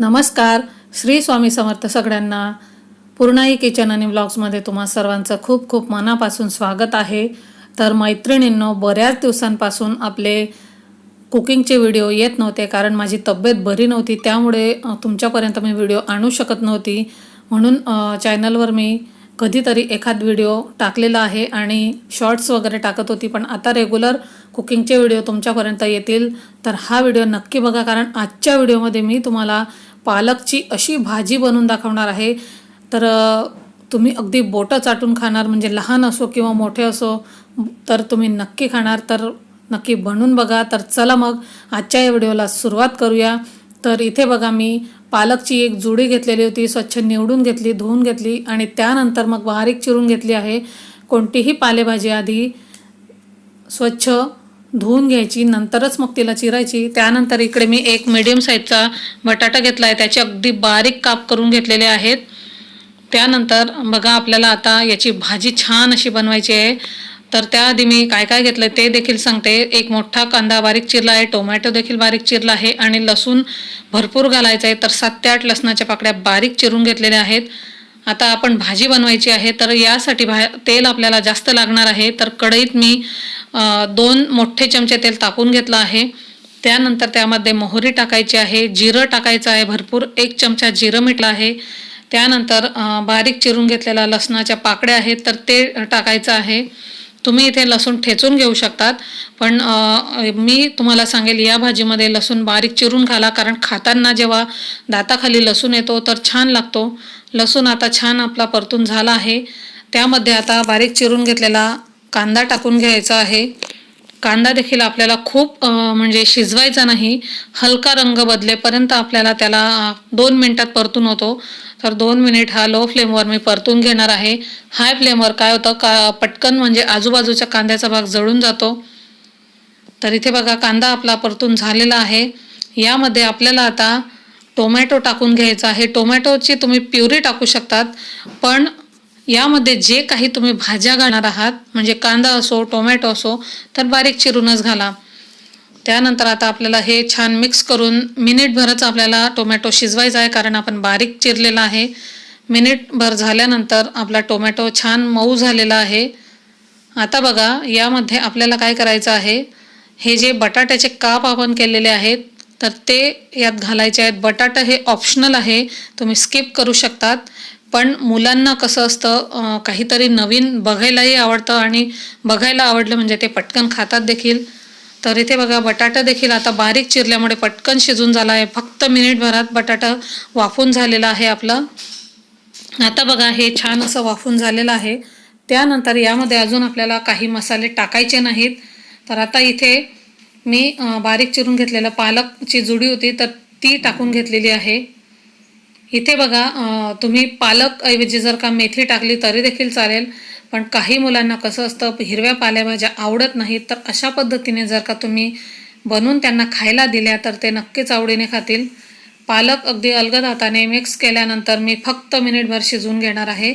नमस्कार. श्री स्वामी समर्थ सगळ्यांना. पूर्णाई किचन आणि ब्लॉग्समध्ये तुम्हा सर्वांचं खूप खूप मनापासून स्वागत आहे. तर मैत्रिणींनो बऱ्याच दिवसांपासून आपले कुकिंगचे व्हिडिओ येत नव्हते कारण माझी तब्येत बरी नव्हती. त्यामुळे तुमच्यापर्यंत मी व्हिडिओ आणू शकत नव्हती. म्हणून चॅनलवर मी कधीतरी एखाद व्हिडिओ टाकलेला आहे आणि शॉर्ट्स वगैरे टाकत होती पण आता रेग्युलर कुकिंगचे व्हिडिओ तुमच्यापर्यंत येतील. तर हा व्हिडिओ नक्की बघा कारण आजच्या व्हिडिओमध्ये मी तुम्हाला पालकची अशी भाजी बनवून दाखवणार आहे. तर तुम्ही अगदी बोटं चाटून खाणार म्हणजे लहान असो किंवा मोठे असो तर तुम्ही नक्की खाणार. तर नक्की बनवून बघा. तर चला मग आजच्या या व्हिडिओला सुरुवात करूया. तर इथे बघा मी पालकची एक जुडी घेतलेली होती स्वच्छ निवडून घेतली धुवून घेतली आणि त्यानंतर मग बारीक चिरून घेतली आहे. कोणतीही पालेभाजी आधी स्वच्छ धुवून घ्यायची नंतरच मग तिला चिरायची. त्यानंतर इकडे मी एक मिडियम साईजचा बटाटा घेतला आहे त्याचे अगदी बारीक काप करून घेतलेले आहेत. त्यानंतर बघा आपल्याला आता याची भाजी छान अशी बनवायची आहे. तर त्याआधी मी काय काय घेतलं ते देखील सांगते. एक मोठा कांदा बारीक चिरला आहे टोमॅटो देखील बारीक चिरला आहे आणि लसूण भरपूर घालायचं आहे. तर सात ते आठ लसणाच्या पाकड्या बारीक चिरून घेतलेल्या आहेत. आता आपण भाजी बनवायची आहे तर यासाठी भा तेल आपल्याला जास्त लागणार आहे. तर कढईत मी दोन मोठे चमचे तेल तापून घेतलं आहे. त्यानंतर त्यामध्ये मोहरी टाकायची आहे जिरं टाकायचं आहे भरपूर. एक चमचा जिरं मिठलं आहे. त्यानंतर बारीक चिरून घेतलेल्या लसणाच्या पाकड्या आहेत तर ते टाकायचं आहे. तुम्ही इथे लसूण ठेचून घेऊ शकतात. पण मी तुम्हाला सांगेल या भाजीमध्ये लसूण बारीक चिरून घाला. कारण खाताना जेव्हा दाताखाली लसूण येतो तर छान लागतो. लसूण आता छान आपला परतून झाला आहे. त्यामध्ये आता बारीक चिरून घेतलेला कांदा टाकून घ्यायचा आहे. कांदा देखील आपल्याला खूप म्हणजे शिजवायचा नाही हलका रंग बदलेपर्यंत आपल्याला त्याला दोन मिनटात परतून होतो. तर दोन मिनिट हा लो फ्लेमवर मी परतून घेणार आहे. हाय फ्लेमवर काय होतं? का पटकन म्हणजे आजूबाजूच्या कांद्याचा भाग जळून जातो. तर इथे बघा कांदा आपला परतून झालेला आहे. यामध्ये आपल्याला आता टोमॅटो टाकून घ्यायचा आहे. टोमॅटोची तुम्ही प्युरी टाकू शकतात पण यामध्ये जे काही तुम्ही भाज्या घालणार आहात म्हणजे कांदा असो टोमॅटो असो तर बारीक चिरूनच घाला. त्यानंतर आता आपल्याला हे छान मिक्स करून मिनिटभरच आपल्याला टोमॅटो शिजवायचा आहे कारण आपण बारीक चिरलेला आहे. मिनिटभर झाल्यानंतर आपला टोमॅटो छान मऊ झालेला आहे. आता बघा यामध्ये आपल्याला काय करायचं आहे? हे जे बटाट्याचे काप आपण केलेले आहेत तर ते यात घालायचे आहेत. बटाटा हे ऑप्शनल आहे तुम्ही स्किप करू शकतात. पण मुलांना कसं असतं काहीतरी नवीन बघायलाही आवडतं आणि बघायला आवडलं म्हणजे ते पटकन खातात देखील. तर इथे बघा बटाटा देखील आता बारीक चिरल्यामुळे पटकन शिजून झाला आहे. फक्त मिनिटभरात बटाटा वाफून झालेला आहे आपला. आता बघा हे छान असं वाफून झालेलं आहे. त्यानंतर यामध्ये अजून आपल्याला काही मसाले टाकायचे नाहीत. तर आता इथे मी बारीक चिरून घेतलेलं पालकची जुडी होती तर ती टाकून घेतलेली आहे. इथे बघा तुम्ही पालक ऐवजी जर का मेथी टाकली तरी देखील चालेल पण काही मुलांना कसं असतं हिरव्या पालेभाज्या आवडत नाहीत तर अशा पद्धतीने जर का तुम्ही बनवून त्यांना खायला दिल्या तर ते नक्कीच आवडीने खातील. पालक अगदी अलगद हाताने मिक्स केल्यानंतर मी फक्त मिनिटभर शिजवून घेणार आहे.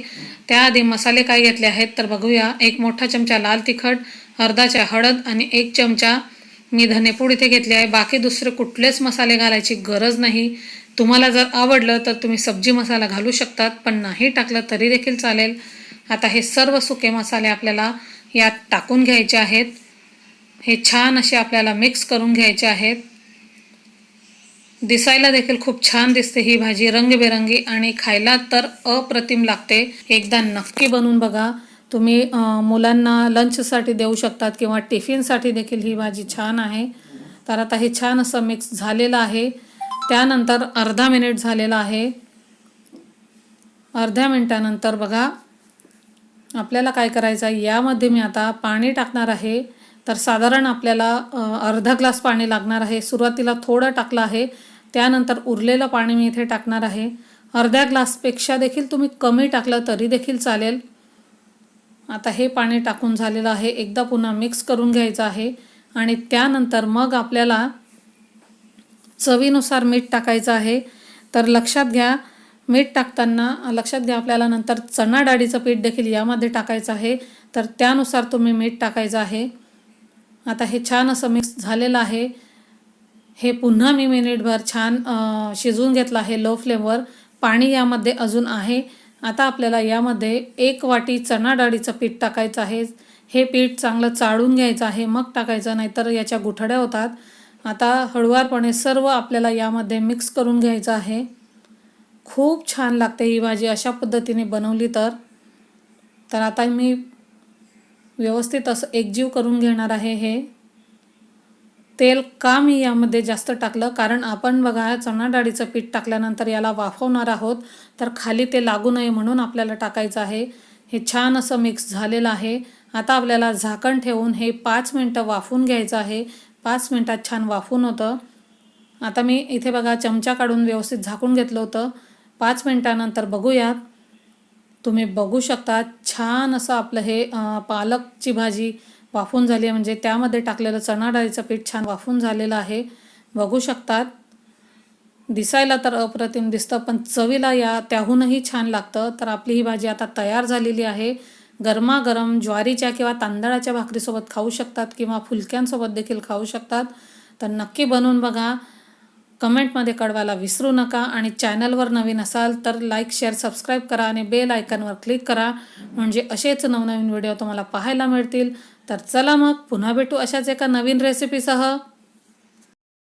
त्याआधी मसाले काय घेतले आहेत तर बघूया. एक मोठा चमचा लाल तिखट अर्धाच्या हळद आणि एक चमचा मी धनेपूड इथे घेतली आहे. बाकी दुसरे कुठलेच मसाले घालायची गरज नाही. तुम्हाला जर आवडलं तर तुम्ही सब्जी मसाला घालू शकतात पण नाही टाकलं तरी देखील चालेल. आता हे सर्व सुके मसाले आपल्याला यात टाकून घ्यायचे आहेत. हे छान असे आपल्याला मिक्स करून घ्यायचे आहेत. दिसायला देखील खूप छान दिसते ही भाजी रंगबेरंगी आणि खायला तर अप्रतिम लागते. एकदा नक्की बनवून बघा. तुम्ही मुलांना लंचसाठी देऊ शकतात किंवा टिफिनसाठी देखील ही भाजी छान आहे. तर आता हे छान असं मिक्स झालेलं आहे. त्यानंतर अर्धा मिनिट झालेला आहे. अर्ध्या मिनटानंतर बघा आपल्याला काय करायचं आहे? यामध्ये मी आता पाणी टाकणार आहे. तर साधारण आपल्याला अर्धा ग्लास पाणी लागणार आहे. सुरुवातीला थोडं टाकलं आहे. त्यानंतर उरलेलं पाणी मी इथे टाकणार आहे. अर्ध्या ग्लासपेक्षा देखील तुम्ही कमी टाकलं तरी देखील चालेल. आता हे पाणी टाकून झालेलं आहे. एकदा पुन्हा मिक्स करून घ्यायचं आहे. आणि त्यानंतर मग आपल्याला चवीनुसार मीठ टाकायचं आहे. तर लक्षात घ्या मीठ टाकताना लक्षात घ्या आपल्याला नंतर चणा डाळीचं पीठ देखील यामध्ये टाकायचं आहे. तर त्यानुसार तुम्ही मीठ टाकायचं आहे. आता हे छान असं मिक्स झालेलं आहे. हे पुन्हा मी मिनिटभर छान शिजवून घेतलं आहे लो फ्लेमवर पाणी यामध्ये अजून आहे. आता आपल्याला यामध्ये एक वाटी चणा डाळीचं पीठ टाकायचं आहे. हे पीठ चांगलं चाळून घ्यायचं आहे. मग टाकायचं नाहीतर याच्या गुठड्या होतात. आता हळुवारपणे सर्व आपल्याला यामध्ये मिक्स करून घ्यायचं आहे. खूप छान लागते ही भाजी अशा पद्धतीने बनवली तर. तर आता मी व्यवस्थित असं एकजीव करून घेणार आहे हे. तेल का मी यामध्ये जास्त टाकलं? कारण आपण बघा चणा डाळीचं पीठ टाकल्यानंतर याला वाफवणार आहोत तर खाली ते लागू नये म्हणून आपल्याला टाकायचं आहे. हे छान असं मिक्स झालेलं आहे. आता आपल्याला झाकण ठेवून हे पाच मिनटं वाफून घ्यायचं आहे. पाच मिनटात छान वाफून होतं. आता मी इथे बघा चमचा काढून व्यवस्थित झाकून घेतलं होतं. पाच मिनटानंतर बघूयात तुम्ही बघू शकता छान असं आपलं हे पालकची भाजी वाफून झाली आहे. म्हणजे त्यामध्ये टाकलेलं चणा डाळीचं पीठ छान वाफून झालेलं आहे. बघू शकतात. दिसायला तर अप्रतिम दिसतं पण चवीला या त्याहूनही छान लागतं. तर आपली ही भाजी आता तयार झालेली आहे. गरमागरम ज्वारीच्या किंवा तांदळाच्या भाकरीसोबत खाऊ शकतात किंवा फुलक्यांसोबत देखील खाऊ शकतात. तर नक्की बनवून बघा. कमेंटमध्ये कळवायला विसरू नका आणि चॅनलवर नवीन असाल तर लाईक शेअर सबस्क्राईब करा आणि बेल आयकनवर क्लिक करा. म्हणजे असेच नवनवीन व्हिडिओ तुम्हाला पाहायला मिळतील. तर चला मग पुन्हा भेटू अशाच एका नवीन रेसिपीसह